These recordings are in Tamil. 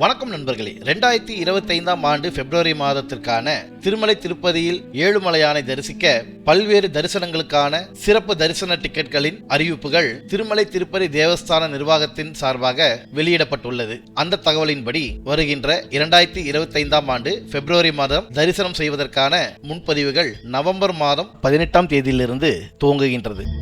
வணக்கம் நண்பர்களே. ரெண்டாயிரத்தி இருபத்தி ஐந்தாம் ஆண்டு பிப்ரவரி மாதத்திற்கான திருமலை திருப்பதியில் ஏழுமலையானை தரிசிக்க பல்வேறு தரிசனங்களுக்கான சிறப்பு தரிசன டிக்கெட்களின் அறிவிப்புகள் திருமலை திருப்பதி தேவஸ்தான நிர்வாகத்தின் சார்பாக வெளியிடப்பட்டுள்ளது. அந்த தகவலின்படி வருகின்ற இரண்டாயிரத்தி இருபத்தி ஐந்தாம் ஆண்டு பிப்ரவரி மாதம் தரிசனம் செய்வதற்கான முன்பதிவுகள் நவம்பர் மாதம் பதினெட்டாம் தேதியிலிருந்து துவங்குகின்றது.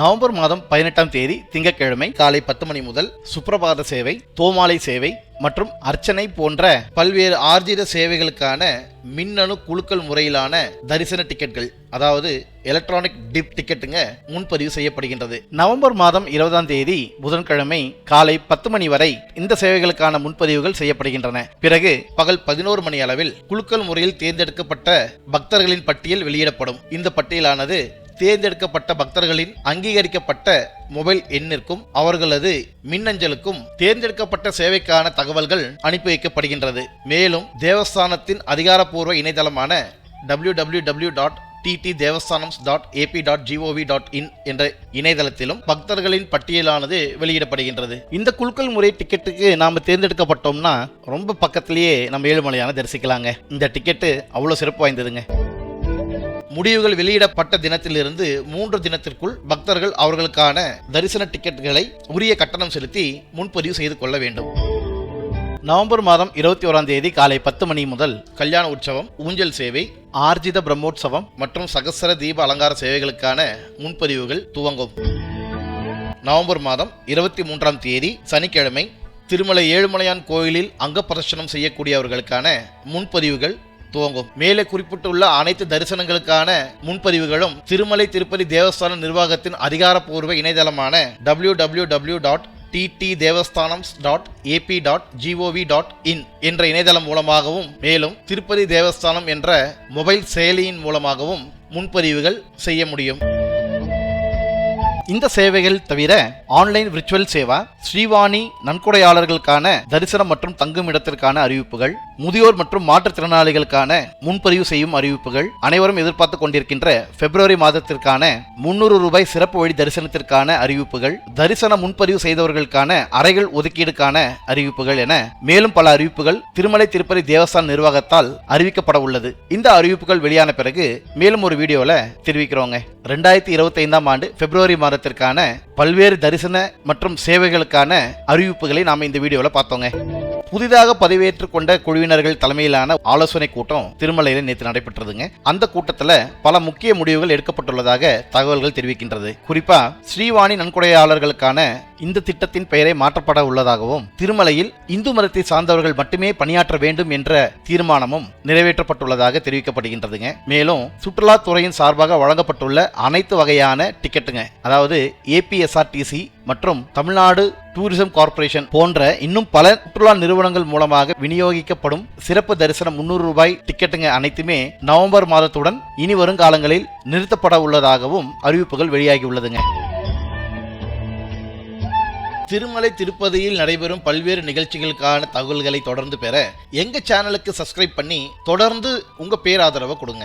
நவம்பர் மாதம் பதினெட்டாம் தேதி திங்கட்கிழமை காலை பத்து மணி முதல் சுப்பிரபாத சேவை தோமாலை சேவை மற்றும் அர்ச்சனை போன்ற பல்வேறு ஆர்ஜித சேவைகளுக்கான மின்னணு குழுக்கள் முறையிலான தரிசன டிக்கெட்கள் அதாவது எலக்ட்ரானிக் டிப் டிக்கெட்டுங்க முன்பதிவு செய்யப்படுகின்றது. நவம்பர் மாதம் இருபதாம் தேதி புதன்கிழமை காலை பத்து மணி வரை இந்த சேவைகளுக்கான முன்பதிவுகள் செய்யப்படுகின்றன. பிறகு பகல் பதினோரு மணி அளவில் குழுக்கள் முறையில் தேர்ந்தெடுக்கப்பட்ட பக்தர்களின் பட்டியல் வெளியிடப்படும். இந்த பட்டியலானது தேர்ந்தெடுக்கப்பட்ட பக்தர்களின் அங்கீகரிக்கப்பட்ட மொபைல் எண்ணிற்கும் அவர்களது மின்னஞ்சலுக்கும் தேர்ந்தெடுக்கப்பட்ட சேவைக்கான தகவல்கள் அனுப்பி வைக்கப்படுகின்றது. மேலும் தேவஸ்தானத்தின் அதிகாரப்பூர்வ இணையதளமான W W W dot TT Devasthanams dot AP dot GOV dot in என்ற இணையதளத்திலும் பக்தர்களின் பட்டியலானது வெளியிடப்படுகின்றது. இந்த குழுக்கள் முறை டிக்கெட்டுக்கு நாம் தேர்ந்தெடுக்கப்பட்டோம்னா ரொம்ப பக்கத்திலேயே நம்ம ஏழுமலையான தரிசிக்கலாங்க. இந்த டிக்கெட்டு அவ்வளோ சிறப்பு வாய்ந்ததுங்க. முடிவுகள் வெளியிடப்பட்ட தினத்திலிருந்து மூன்று தினத்திற்குள் பக்தர்கள் அவர்களுக்கான தரிசன டிக்கெட்டுகளை உரிய கட்டணம் செலுத்தி முன்பதிவு செய்து கொள்ள வேண்டும். நவம்பர் மாதம் இருபத்தி ஓராம் தேதி காலை பத்து மணி முதல் கல்யாண உற்சவம் ஊஞ்சல் சேவை ஆர்ஜித பிரம்மோற்சவம் மற்றும் சகசர தீப அலங்கார சேவைகளுக்கான முன்பதிவுகள் துவங்கும். நவம்பர் மாதம் இருபத்தி மூன்றாம் தேதி சனிக்கிழமை திருமலை ஏழுமலையான் கோயிலில் அங்க பிரதர்ஷனம் செய்யக்கூடியவர்களுக்கான முன்பதிவுகள் துவங்கும். மேலே குறிப்பிட்டுள்ள அனைத்து தரிசனங்களுக்கான முன்பதிவுகளும் திருமலை திருப்பதி தேவஸ்தான நிர்வாகத்தின் அதிகாரப்பூர்வ இணையதளமான W W W dot TT Devasthanams dot AP dot GOV dot in என்ற இணையதளம் மூலமாகவும் மேலும் திருப்பதி தேவஸ்தானம் என்ற மொபைல் செயலியின் மூலமாகவும் முன்பதிவுகள் செய்ய முடியும். இந்த சேவைகள் தவிர ஆன்லைன் விர்ச்சுவல் சேவா ஸ்ரீவாணி நன்கொடையாளர்களுக்கான தரிசனம் மற்றும் தங்கும் இடத்திற்கான அறிவிப்புகள் முதியோர் மற்றும் மாற்றுத்திறனாளிகளுக்கான முன்பதிவு செய்யும் அறிவிப்புகள் அனைவரும் எதிர்பார்த்து கொண்டிருக்கின்ற பிப்ரவரி மாதத்திற்கான முன்னூறு ரூபாய் சிறப்பு வழி தரிசனத்திற்கான அறிவிப்புகள் தரிசன முன்பதிவு செய்தவர்களுக்கான அறைகள் ஒதுக்கீடுக்கான அறிவிப்புகள் என மேலும் பல அறிவிப்புகள் திருமலை திருப்பதி தேவஸ்தான நிர்வாகத்தால் அறிவிக்கப்பட உள்ளது. இந்த அறிவிப்புகள் வெளியான பிறகு மேலும் ஒரு வீடியோல தெரிவிக்கிறோங்க. ரெண்டாயிரத்தி இருபத்தி ஐந்தாம் ஆண்டு பிப்ரவரி மாதத்திற்கான பல்வேறு தரிசன மற்றும் சேவைகளுக்கான அறிவிப்புகளை நாம் இந்த வீடியோவில் பார்த்தோங்க. புதிதாக பதவியேற்றுக் கொண்ட குழுவினர்கள் தலைமையிலான ஆலோசனை கூட்டம் திருமலையில் நேற்று நடைபெற்றதுங்க. அந்த கூட்டத்தில் பல முக்கிய முடிவுகள் எடுக்கப்பட்டுள்ளதாக தகவல்கள் தெரிவிக்கின்றது. குறிப்பா ஸ்ரீவாணி நன்கொடையாளர்களுக்கான இந்த திட்டத்தின் பெயரை மாற்றப்பட உள்ளதாகவும் திருமலையில் இந்து மதத்தை சார்ந்தவர்கள் மட்டுமே பணியாற்ற வேண்டும் என்ற தீர்மானமும் நிறைவேற்றப்பட்டுள்ளதாக தெரிவிக்கப்படுகின்றதுங்க. மேலும் சுற்றுலாத்துறையின் சார்பாக வழங்கப்பட்டுள்ள அனைத்து வகையான டிக்கெட்டுங்க. அதாவது ஏபிஎஸ்ஆர்டிசி மற்றும் தமிழ்நாடு டூரிசம் கார்ப்பரேஷன் போன்ற இன்னும் பல சுற்றுலா நிறுவனங்கள் மூலமாக விநியோகிக்கப்படும் சிறப்பு தரிசனம் முன்னூறு ரூபாய் டிக்கெட்டுங்க அனைத்துமே நவம்பர் மாதத்துடன் இனி வரும் காலங்களில் நிறுத்தப்பட உள்ளதாகவும் அறிவிப்புகள் வெளியாகி உள்ளதுங்க திருமலை திருப்பதியில் நடைபெறும் பல்வேறு நிகழ்ச்சிகளுக்கான தகவல்களை தொடர்ந்து பெற எங்க சேனலுக்கு சப்ஸ்கிரைப் பண்ணி தொடர்ந்து உங்க பேராதரவை கொடுங்க.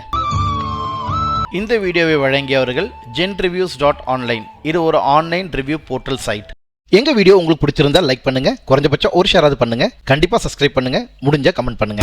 இந்த வீடியோவை வழங்கியவர்கள் ஜென் ரிவ்யூஸ் டாட் ஆன்லைன் இது ஒரு ஆன்லைன் ரிவ்யூ போர்ட்டல் சைட் எங்க வீடியோ உங்களுக்கு பிடிச்சிருந்தா லைக் பண்ணுங்க. குறைஞ்சபட்சம் ஒரு ஷேராவது பண்ணுங்க. கண்டிப்பா சப்ஸ்கிரைப் பண்ணுங்க. முடிஞ்ச கமெண்ட் பண்ணுங்க.